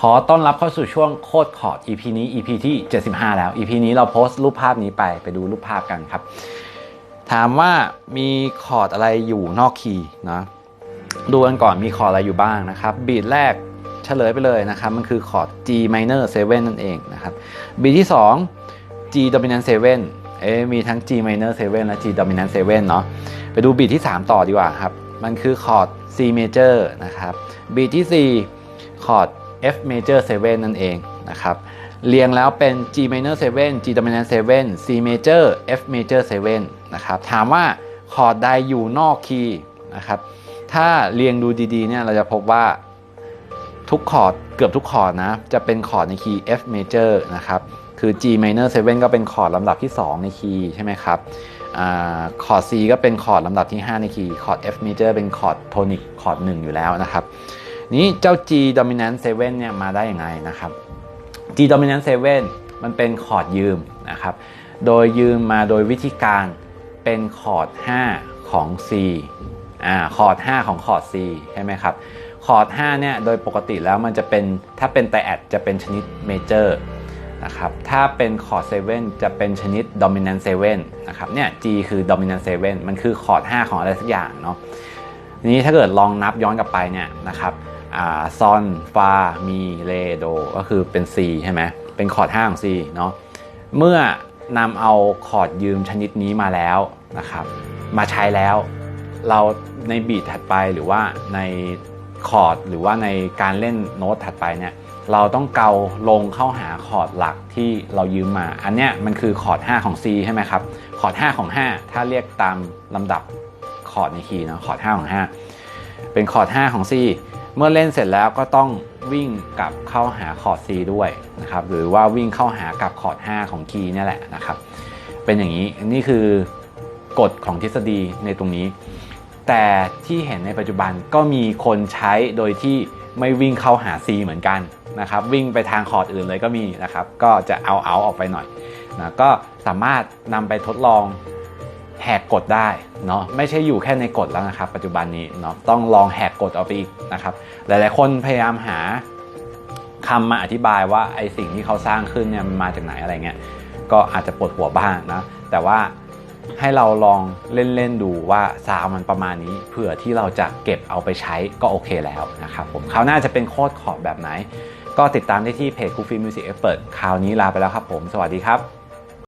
ขอต้อนรับเข้าสู่ช่วงโคดคอร์ด EP นี้ EP ที่ 75 แล้ว EP นี้เราโพสต์รูปภาพนี้ไปไปดูรูปภาพกันครับ ถามว่ามีคอร์ดอะไรอยู่นอกคีย์นะดูกันก่อนมีคอร์ดอะไรอยู่บ้างนะครับ บีทแรกเฉลยไปเลยนะครับ มันคือคอร์ด G minor 7 นั่นเองนะครับ บีทที่ 2 G dominant 7 เอ๊ะมีทั้ง G minor 7 และ G dominant 7 เนาะไปดูบีทที่ 3 ต่อดีกว่าครับ มันคือคอร์ด C major นะครับ บีทที่ 4 คอร์ด F major 7 นั่นเองนะครับเรียงแล้วเป็น G minor 7 G dominant 7 C major F major 7 นะครับถามว่าคอร์ดใดอยู่นอกคีย์นะครับถ้าเรียงดูดีๆเนี่ยเราจะพบว่าทุกคอร์ดเกือบทุกคอร์ดนะจะเป็นคอร์ดในคีย์ F major นะครับคือ G minor 7 ก็เป็นคอร์ดลำดับที่ 2 ในคีย์ใช่ไหมครับคอร์ด C ก็เป็นคอร์ดลำดับที่ 5 ในคีย์ คอร์ด F major เป็นคอร์ดโทนิกคอร์ด 1 อยู่แล้วนะครับ นี้เจ้า G dominant 7เนี่ยมาได้ยังไงนะครับ G dominant 7มันเป็นคอร์ดยืมนะครับ โดยยืมมาโดยวิธีการเป็นคอร์ด5ของ C อ่าคอร์ด5ของคอร์ด C ใช่ไหมครับคอร์ด5เนี่ยโดยปกติแล้วมันจะเป็นถ้าเป็นไตแอดจะเป็นชนิดเมเจอร์นะครับถ้าเป็นคอร์ด7จะเป็นชนิด dominant 7นะครับเนี่ย G คือ dominant 7มันคือคอร์ด5ของอะไรสักอย่างเนาะนี้ถ้าเกิดลองนับย้อนกลับไปเนี่ยนะครับ ซอนฟามีเรโดก็คือเป็น C ใช่ไหมเป็นคอร์ด5ของ C เนาะเมื่อนำเอาคอร์ดยืมชนิดนี้มาแล้วนะครับ มาใช้แล้วเราในบีทถัดไปหรือว่าในคอร์ดหรือว่าในการเล่นโน้ตถัดไปเนี่ยเราต้องเกาลงเข้าหาคอร์ดหลักที่เรายืมมา อันเนี้ยมันคือคอร์ด5ของ C ใช่ไหมครับ คอร์ด5ของ 5 ถ้าเรียกตามลำดับคอร์ดในคีย์เนาะคอร์ด5ของ 5 เป็นคอร์ด5ของ C เมื่อเล่นเสร็จแล้วก็ต้องวิ่งกลับเข้าหาคอร์ด C ด้วยนะครับหรือว่าวิ่งเข้าหากับคอร์ด 5 ของคีย์นี่แหละนะครับเป็นอย่างนี้นี่คือกฎของทฤษฎีในตรงนี้ แต่ที่เห็นในปัจจุบันก็มีคนใช้โดยที่ไม่วิ่งเข้าหา C เหมือนกันนะครับวิ่งไปทางคอร์ดอื่นเลยก็มีนะครับก็จะเอาเอาออกไปหน่อยนะก็สามารถนำไปทดลอง หกกฎได้เนาะไม่ใช่อยู่แค่ในกฎแล้วนะครับ ปัจจุบันนี้เนาะต้องลองแหกกฎเอาไปอีกนะครับ หลายๆ คนพยายามหาคำมาอธิบายว่าไอสิ่งที่เขาสร้างขึ้นเนี่ยมันมาจากไหนอะไรเงี้ยก็อาจจะปวดหัวบ้างนะแต่ว่าให้เราลองเล่น ๆ ดูว่าซาวมันประมาณนี้เผื่อที่เราจะเก็บเอาไปใช้ก็โอเคแล้วนะครับผมคราวหน้าจะเป็นโคดขอบแบบไหน ก็ติดตามได้ที่เพจ Goofy Music Expert คราวนี้ลาไปแล้วครับผม สวัสดีครับ